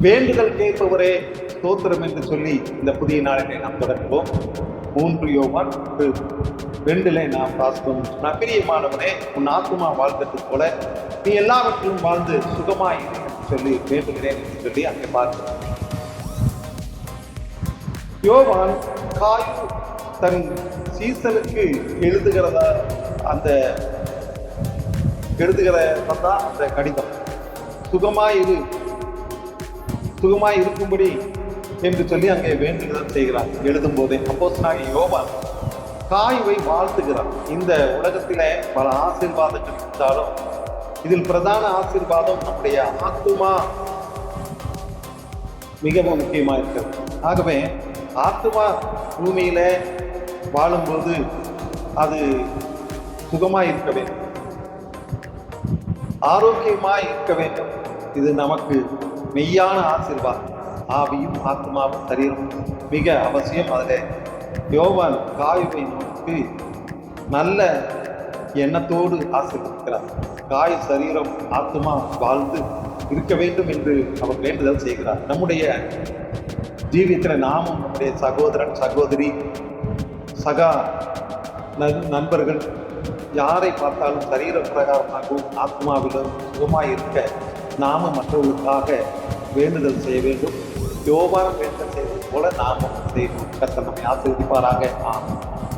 வேண்டுதல் கேட்பவரே தோத்திரம் என்று சொல்லி இந்த புதிய நாளிலே நாம் தொடங்குவோம் மூன்று யோவான் ரெண்டுல நாம் பார்த்தோம் நான் பிரியமானவனே உன் ஆத்துமா வாழ்ந்தது போல நீ எல்லாவற்றிலும் வாழ்ந்து சுகமாய் சொல்லி வேண்டுகிறேன் என்று சொல்லி அங்கே பார்க்கிறோம். யோவான் காயு தன் சீசனுக்கு எழுதுகிறதா? அந்த எழுதுகிறதா? அந்த கடிதம். சுகமாயிரு சுகமாய் இருக்கும்படி என்று சொல்லி அங்கே வேண்டுதல் செய்கிறார் எழுதும் போதே அப்போஸ் யோவான் காய்வை வாழ்த்துகிறார் இந்த உலகத்திலே பல ஆசீர்வாதங்கள் இருந்தாலும் இதில் பிரதான ஆசீர்வாதம் நம்முடைய ஆத்துமா மிகவும் முக்கியமா இருக்கிறது. ஆகவே ஆத்துமா பூமியில வாழும்போது அது சுகமாய் இருக்க வேண்டும். ஆரோக்கியமாய் இருக்க வேண்டும். இது நமக்கு மெய்யான ஆசிர்வாத் ஆவியும் ஆத்மாவும் சரீரம் மிக அவசியம் அதில். யோவான் காயுவை நமக்கு நல்ல எண்ணத்தோடு ஆசீர்வதிக்கிறார். காய் சரீரம் ஆத்மா வாழ்ந்து இருக்க வேண்டும் என்று அவர் வேண்டுதல் செய்கிறார். நம்முடைய ஜீவியத்தில் நாமும் நம்முடைய சகோதரன் சகோதரி சகா நண்பர்கள் யாரை பார்த்தாலும் சரீர பிரகாரமாகவும் ஆத்மாவிலும் சுகமாக இருக்க நாம மற்றவர்களுக்காக வேண்டுதல் செய்ய வேண்டும். யோபாரம் வேண்டுதல் செய்வது போல நாமும் செய்வோம் கர்த்தர் நம்மை ஆசீர்வதிப்பாராக. ஆமாம்